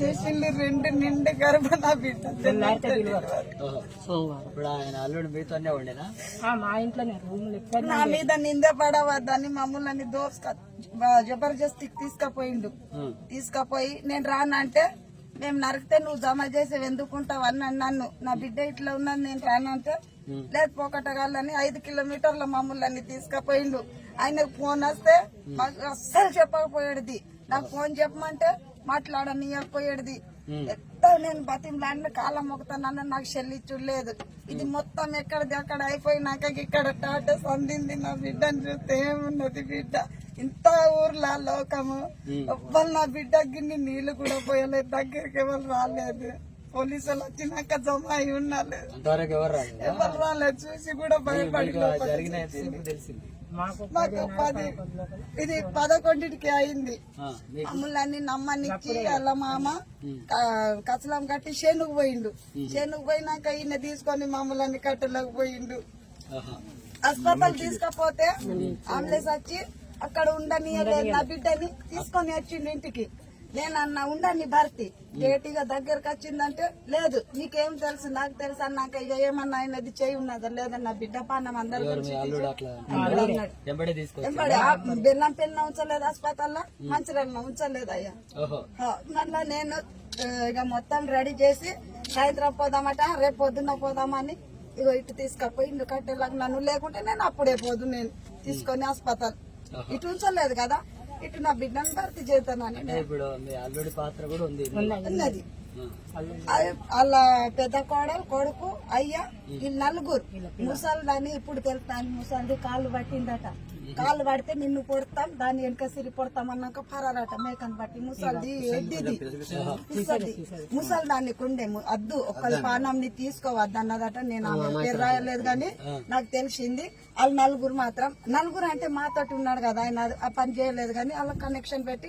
చేసిండు రెండు నిండు గర్భ నా బిడ్డ. ఓహో. ఇప్పుడు ఆయన అల్లుడు మీతోనే ఉండేనా? మా ఇంట్లోనే రూమ్ లెక్క నా మీద నింద పడవద్దని మమ్మల్ని దోసుక జబర్దస్తి తీసుకపోయిండు. తీసుకపోయి నేను రానంటే మేము నరికితే నువ్వు జమ చేసి ఎందుకుంటావు? అన్నాడు నన్ను. నా బిడ్డ ఇట్లా ఉన్నది నేను రానంటే లేదు పోకటగాళ్ళని ఐదు కిలోమీటర్ల మమ్మల్ని తీసుకపోయిండు. ఆయనకు ఫోన్ వస్తే అస్సలు చెప్పకపోయేది నాకు ఫోన్ చెప్పమంటే మాట్లాడనీయకపోయేది ఎంత నేను బతిమలాడిన కాలం మొక్కుతానన్న నాకు చెల్లించులేదు ఇది మొత్తం ఎక్కడిది అక్కడ అయిపోయినాక ఇక్కడ టాటస్ అందింది నా బిడ్డని చూస్తే ఏమున్నది బిడ్డ? ఇంత ఊర్లో లోకము. ఎవ్వరు నా బిడ్డ గిన్ని నీళ్ళు కూడా పోయలేదు. దగ్గరికి ఎవరు రాలేదు. పోలీసులు వచ్చినాక జమ అయి ఉన్నారు. అంతవరకు ఎవరు రాలేదు? ఎవరు రాలేదు? చూసి కూడా భయపడి మాకు పది ఇది పదకొండింటికి అయింది. అమ్ములన్నీ నమ్మనికి వాళ్ళ మామ క- కచలం కట్టి శేనుకు పోయిండు. శేనుకు పోయినాక ఈయన తీసుకొని మమ్మల్ని కట్టలోకి పోయిండు. హాస్పిటల్ తీసుకపోతే అంబులెన్స్ వచ్చి అక్కడ ఉండనీయలేదు నా బిడ్డని తీసుకొని వచ్చిండు ఇంటికి. నేను అన్న ఉండని భర్తీ. గేటిగా దగ్గరకు వచ్చిందంటే లేదు నీకేం తెలుసు నాకు తెలుసు అన్నాక ఇక ఏమన్నా ఆయనది చేయి ఉన్నదా లేదా నా బిడ్డ పానం అందరు బెల్లం పిల్ల ఉంచలేదు హాస్పిటల్లో? మంచిర్యాలలో ఉంచలేదు అయ్యా. మళ్ళా నేను ఇక మొత్తం రెడీ చేసి సాయంత్రం పోదామట రేపు పొద్దున్న పోదామని ఇగో ఇటు తీసుకపోయి ఇల్లు కట్టేలాగా నన్ను లేకుంటే నేను అప్పుడే పోదు నేను తీసుకొని హాస్పిటల్. ఇటు ఉంచలేదు కదా? ఇటు నా బిడ్డను భర్తీ చేస్తానని అంటే ఇప్పుడు మీ అల్లుడి పాత్ర కూడా ఉంది. ఉన్నది. వాళ్ళ పెద్ద కోడలు కొడుకు అయ్యా వీళ్ళు నలుగురు ముసలిదని ఇప్పుడు తెలుస్తాను ముసలిది కాళ్ళు పట్టిందట. కాళ్ళు పడితే నిన్ను పొడతాం దాన్ని వెనక సిరి పొడతాం అన్నాక పరారట మేకను బట్టి ముసలిది ఎడ్డిది ముసలిది ముసలి దాన్ని కుండే అద్దు ఒకళ్ళ పానంని తీసుకోవద్దు అన్నదట నేను పేరు రాయలేదు కానీ నాకు తెలిసింది. వాళ్ళు నలుగురు మాత్రం. నలుగురు అంటే మాతోటి ఉన్నాడు కదా ఆయన ఆ పని చేయలేదు కానీ వాళ్ళ కనెక్షన్ పెట్టి